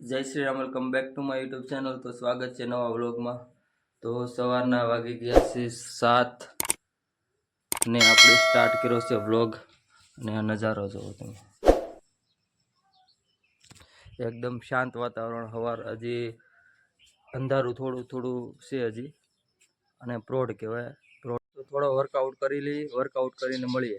જય Shri Ram welcome back to my YouTube channel તો સ્વાગત છે નવા વ્લોગમાં. તો સવારના વાગી ગયા છે સાત ને આપણે સ્ટાર્ટ કર્યો છે વ્લોગ. અને આ નજારો જોવો તમે. એકદમ શાંત વાતાવરણ સવાર હજી અંધારું થોડું થોડું છે હજી. અને પ્રોડ કહેવાય. પ્રોડ તો થોડો વર્કઆઉટ કરી લઈએ વર્કઆઉટ કરીને મળીએ.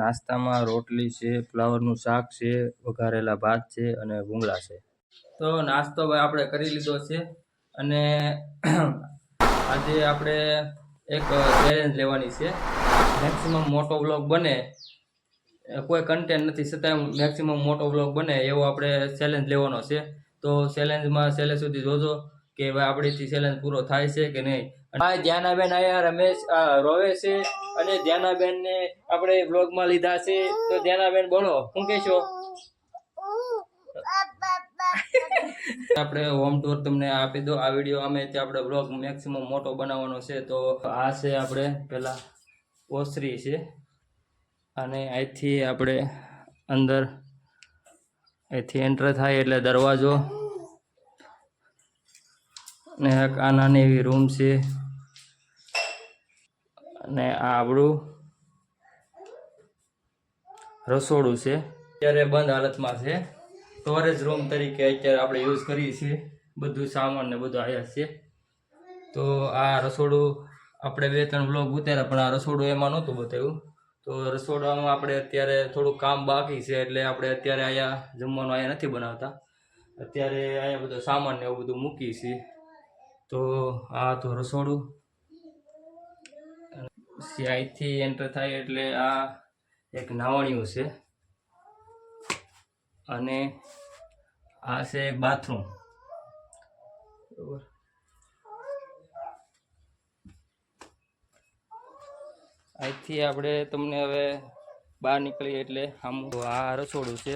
નાસ્તામાં રોટલી છે, ફ્લાવરનું શાક છે, વઘારેલા ભાત છે અને ભૂંગળા છે. તો નાસ્તો ભાઈ આપણે કરી લીધો છે અને આજે આપણે એક ચેલેન્જ લેવાની છે. મેક્સિમમ મોટો બ્લોગ બને, કોઈ કન્ટેન્ટ નથી છતાં મેક્સિમમ મોટો બ્લોગ બને એવો આપણે ચેલેન્જ લેવાનો છે. તો ચેલેન્જમાં છેલ્લે સુધી જોજો કે ભાઈ આપણીથી ચેલેન્જ પૂરો થાય છે કે નહીં. અને ધ્યાનાબેન આયા, રમેશ રોવે છે. અને ધ્યાનાબેન ને આપણે બ્લોગમાં લીધા છે. તો ધ્યાનાબેન, બોલો, શું કહેશો? આપણે હોમ ટૂર તમને આપી દો. આ વીડિયો અમે તે આપણે બ્લોગ મેક્સિમમ મોટો બનાવવાનો છે. તો આ છે આપણે પેલા ઓસરી છે. અને અહીંથી આપણે અંદર અહીંથી એન્ટર થાય એટલે દરવાજો. અને એક આ નાની એવી રૂમ છે. અને આ આપણું રસોડું છે. અત્યારે બંધ હાલતમાં છે. સ્ટોરેજ રૂમ તરીકે અત્યારે આપણે યુઝ કરીએ છીએ. બધું સામાન ને બધું આવ્યા છે. તો આ રસોડું આપણે બે ત્રણ બ્લોગ ઉતાર્યા, પણ આ રસોડું એમાં નહોતું બતાવ્યું. તો રસોડામાં આપણે અત્યારે થોડું કામ બાકી છે, એટલે આપણે અત્યારે અહીંયા જમવાનું અહીંયા નથી બનાવતા. અત્યારે અહીંયા બધો સામાન ને એવું બધું મૂકીએ છીએ. તો આ તો રસોડું. અહીંથી એન્ટર થાય એટલે આ એક નાવણિયું છે. અને આ છે એક બાથરૂમ બરોબર. અહીંથી આપણે તમને હવે બહાર નીકળીએ એટલે આમ આ રસોડું છે.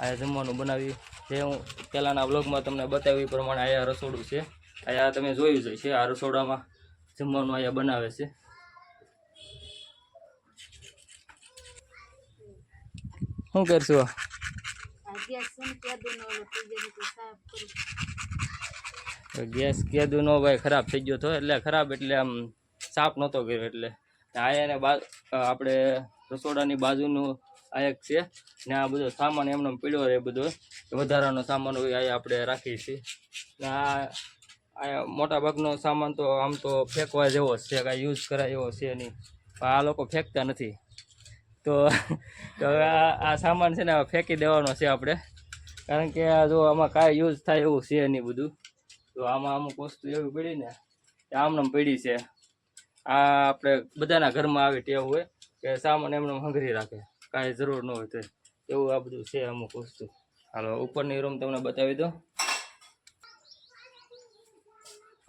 આ જમવાનું બનાવી જે હું પહેલાંના બ્લોગમાં તમને બતાવ્યું એ પ્રમાણે અહીંયા રસોડું છે. અહીંયા તમે જોયું જ છે આ રસોડામાં જમવાનું અહીંયા બનાવે છે. શું કરશું? ગેસ કેદું નો ભાઈ ખરાબ થઈ ગયો હતો એટલે ખરાબ એટલે આમ સાફ નહોતો કર્યો એટલે આ એને બા આપણે રસોડાની બાજુનું આ એક છે ને આ બધો સામાન એમનો પીળો રહે બધો વધારાનો સામાન હોય આ આપણે રાખીએ છીએ. ને આ મોટા ભાગનો સામાન તો આમ તો ફેંકવા જેવો છે કાંઈ યુઝ કરાય એવો છે નહીં. આ લોકો ફેંકતા નથી. તો હવે આ સામાન છે ને ફેંકી દેવાનો છે આપણે. કારણ કે આ જો આમાં કાંઈ યુઝ થાય એવું છે નહીં બધું. તો આમાં અમુક વસ્તુ એવી પડી ને કે આમને પડી છે. આ આપણે બધાના ઘરમાં આવી ટેવ હોય કે સામાન એમને હંગરી રાખે, કાંઈ જરૂર ન હોય તો. એવું આ બધું છે અમુક વસ્તુ. હાલો, ઉપરની રૂમ તમને બતાવી દો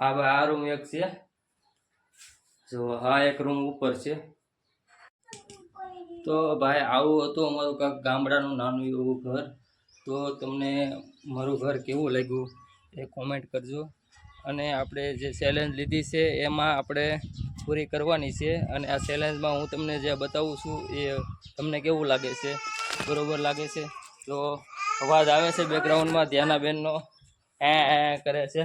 આ ભાઈ આ રૂમ એક છે. જો, આ એક રૂમ ઉપર છે. તો ભાઈ, આવું હતું અમારું કાંક ગામડાનું નાનું એવું ઘર. તો તમને મારું ઘર કેવું લાગ્યું એ કોમેન્ટ કરજો. અને આપણે જે ચેલેન્જ લીધી છે એમાં આપણે પૂરી કરવાની છે. અને આ ચેલેન્જમાં હું તમને જે બતાવું છું એ તમને કેવું લાગે છે? બરોબર લાગે છે? તો અવાજ આવે છે બેકગ્રાઉન્ડમાં ધ્યાનાબેનનો એ એ કરે છે.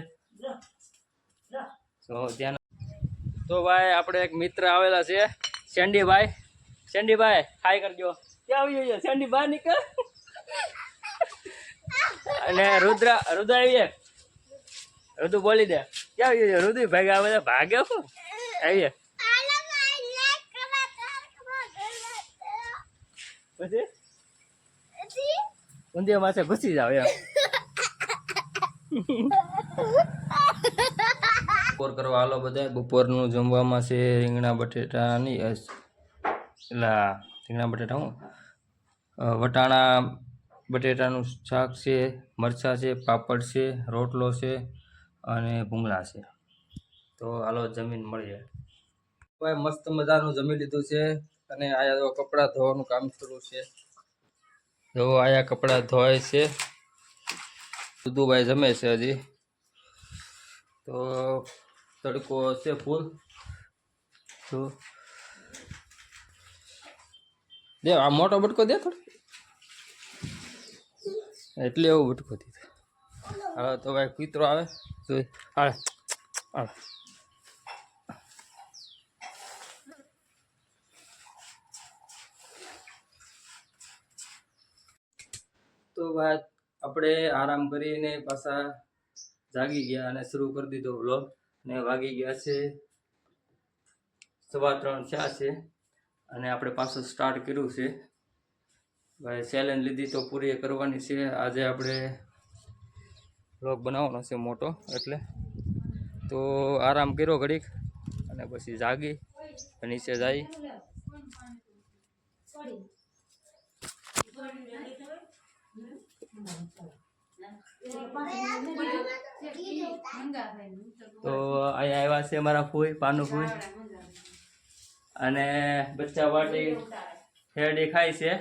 તો ધ્યાન તો ભાઈ, આપણે એક મિત્ર આવેલા છે. સેન્ડીભાઈ સેન્ડીભાઈ હાય કરજો ક્યાં આવી જોઈએ સેન્ડી બહાર નીકળ. અને રુદ્ર રુદ્ર આવીએ રુદુ બોલી દે. ક્યાં આવી જોઈએ રુદુ ભાઈ, આ બધા ભાગે શું આવીએ પછી? ઊંધિયા માસે ઘૂસી જાવ એમ. બપોર કરવા હાલો બધા બપોરનું જમવામાં છે રીંગણા, બટેટાની એલા રીંગણા બટેટા હું. વટાણા, બટેટાનું શાક છે, મરચાં છે, પાપડ છે, રોટલો છે અને ભૂંગળા છે. તો હાલો જમીન મળીએ. ભાઈ, મસ્ત મજાનું જમી લીધું છે અને આયા કપડાં ધોવાનું કામ શરૂ છે. જો આયા કપડાં ધોય છે. દુદુભાઈ જમે છે હજી. તો તડકો છે ફૂલ. તો દે આ મોટો બટકો દે થોડો. એટલે એવો બટકો દીધો હવે તો ભાઈ કૂતરો આવે. આવે આવે તો ભાઈ, આપણે આરામ કરીને પાછા જાગી ગયા અને શરૂ કરી દીધો વ્લોગ ને વાગી ગયા છે. સવા ત્રણ થયા છે. અને આપણે પાછું સ્ટાર્ટ કર્યું છે. ભાઈ ચેલેન્જ લીધી તો પૂરી કરવાની છે. આજે આપણે બ્લોગ બનાવવાનો છે મોટો, એટલે તો આરામ કર્યો ઘડીક અને પછી જાગી નીચે જાય. તો અહીંયા આવ્યા છે મારા ફૂઈ પાનું ફૂઈ અને બચ્ચા વાટી હેડી ખાય છે.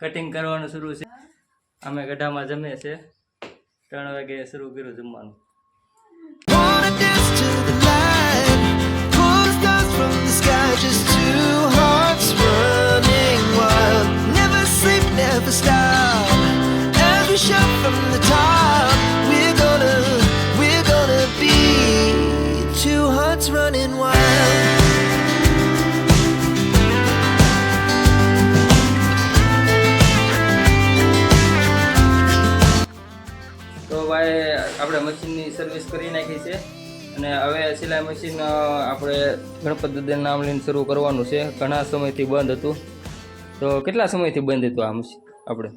કટિંગ કરવાનું શરૂ છે. અમે ગઢામાં જમે છે ત્રણ વાગે શરૂ કર્યું જમવાનું. Wanna સર્વિસ કરી નાખી છે. અને હવે સિલાઈ મશીન આપણે ગણપત દાદાનું નામ લઈને શરૂ કરવાનું છે. ઘણા સમયથી બંધ હતું. તો કેટલા સમયથી બંધ હતું આ મશીન આપણે?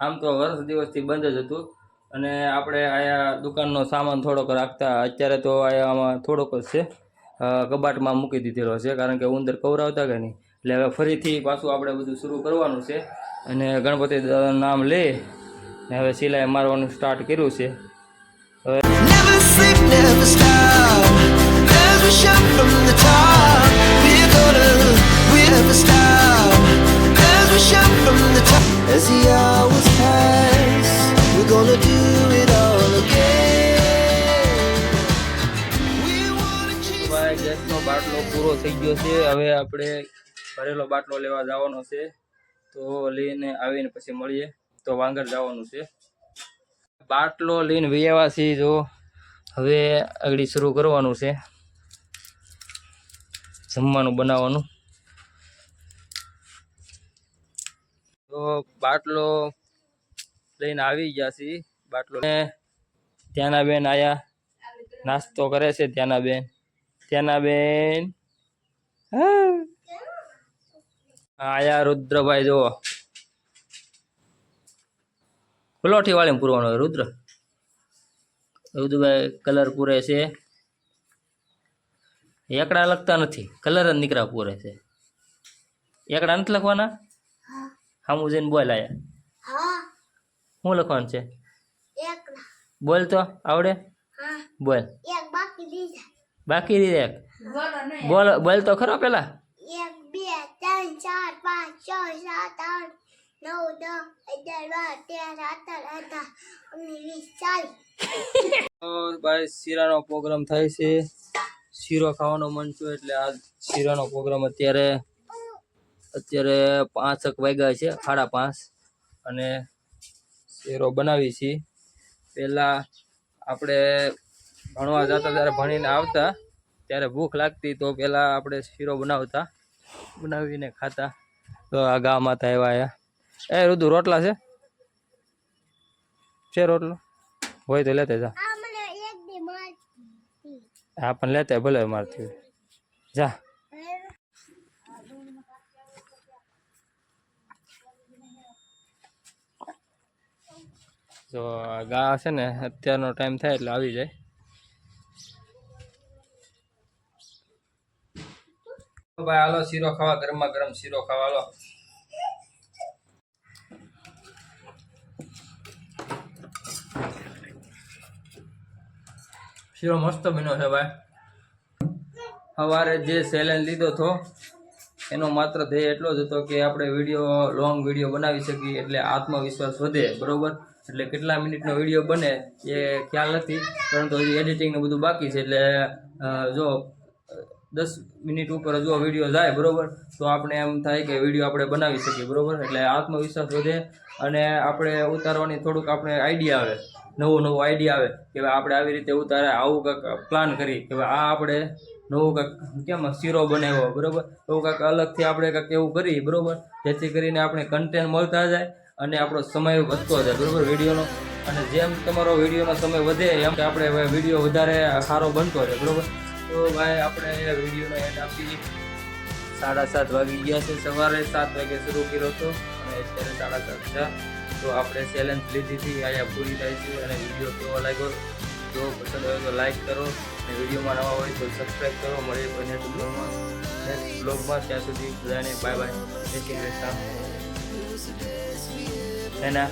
આમ તો વર્ષ દિવસથી બંધ જ હતું. અને આપણે આયા દુકાનનો સામાન થોડોક રાખતા અત્યારે તો આયા આમાં થોડોક જ છે. કબાટમાં મૂકી દીધેલો છે કારણ કે ઉંદર કવરાવતા કે નહીં. એટલે હવે ફરીથી પાછું આપણે બધું શરૂ કરવાનું છે. અને ગણપતિ નામ લે ને હવે સિલાઈ મારવાનું સ્ટાર્ટ કર્યું છે ગેસનો બાટલો પૂરો થઈ ગયો છે હવે આપણે ભરેલો બાટલો લેવા જવાનો છે તો લઈને આવીને પછી મળીએ તો વાંગર જવાનું છે. બાટલો લઈને વ્યવા છીએ જો. હવે આગળ શરૂ કરવાનું છે. જમવાનું બનાવવાનું. તો બાટલો લઈને આવી ગયા છીએ. બાટલો ત્યાંના બેન આયા. નાસ્તો કરે છે ત્યાંના બેન ત્યાંના બેન. આયા રુદ્રભાઈ જુઓ ફુલોઠી વાળી પૂરવાનો હોય રુદ્ર? રુદ્રભાઈ કલર પૂરે છે. એકડા લખતા નથી કલર જ નીકળ્યા પૂરે છે. એકડા નથી લખવાના? સામું જઈને બોલ આયા. શું લખવાનું છે? બોલ તો આવડે? બોલ. બાકી રીતે બોલ બોલ તો ખરો પેલા. એક બે ત્રણ ચાર પાંચ છ સાત આઠ નવ દસ અગિયાર બાર તેર સત્તર અઢાર ઓગણીસ વીસ ચાલીસ ભાઈ, શીરાનો પ્રોગ્રામ થાય છે. શીરો ખાવાનો મન છું એટલે આ શીરાનો પ્રોગ્રામ અત્યારે અત્યારે પાંચક વાગ્યા છે, સાડા પાંચ. અને શીરો બનાવી છીએ પહેલાં આપણે ભણવા જતા ત્યારે ભણીને આવતા. ત્યારે ભૂખ લાગતી તો પહેલાં આપણે શીરો બનાવતા. બનાવીને ખાતા. તો આ ગામમાં હતા એવા આયા એ રુદુ રોટલા છે? છે રોટલો? હોય તો લેતા જા. હા પણ લેતા ભલે મારતી. જા. જો ગા છે ને અત્યારનો ટાઈમ થાય એટલે આવી જાય. ભાઈ હાલો શીરો ખાવા ગરમા ગરમ શીરો ખાવા હાલો. શીરો મસ્ત બન્યો છે ભાઈ. સવારે જે ચેલેન્જ લીધો હતો, એનો માત્ર ધ્યેય એટલો જ હતો કે આપણે વીડિયો લોંગ વીડિયો બનાવી શકીએ એટલે આત્મવિશ્વાસ વધે, બરાબર? એટલે કેટલા મિનિટનો વીડિયો બને એ ખ્યાલ નથી, પરંતુ હજી એડિટિંગને બધું બાકી છે, એટલે જો, દસ મિનિટ ઉપર જો વીડિયો જાય, બરાબર? તો આપણે એમ થાય કે વીડિયો આપણે બનાવી શકીએ, બરોબર? એટલે આત્મવિશ્વાસ વધે અને આપણે ઉતારવાની થોડુંક આપણે આઈડિયા આવે. નવો નવો આઈડિયા આવે કે આપણે આવી રીતે ઉતારે આવું કંઈક પ્લાન કરી કે આ આપણે નવું કંઈક કેમ શીરો બનાવ્યો, બરાબર? એવું કંઈક અલગથી આપણે કંઈક એવું કરીએ બરોબર? જેથી કરીને આપણે કન્ટેન્ટ મળતા જાય અને આપણો સમય વધતો જાય, બરાબર? વિડીયોનો અને જેમ તમારો વિડીયોનો સમય વધે, એમ કે આપણે વીડિયો વધારે સારો બનતો રહે, બરાબર? તો ભાઈ આપણે વિડીયોનો એન્ડ આપી સાડા સાત વાગી ગયા છે, સવારે સાત વાગે શરૂ કર્યો હતો. અને અત્યારે સાડા સાત છે. તો આપણે ચેલેન્જ લીધી હતી અહીંયા પૂરી થાય છે અને વીડિયો કેવો લાગ્યો? જો પસંદ આવ્યો તો લાઈક કરો અને વિડીયોમાં નવા હોય તો સબસ્ક્રાઈબ કરો. મળીએ કોઈ બ્લોગમાં નેક્સ્ટ બ્લોગમાં ત્યાં સુધી બધાને બાય બાય જય શ્રી કૃષ્ણ. એના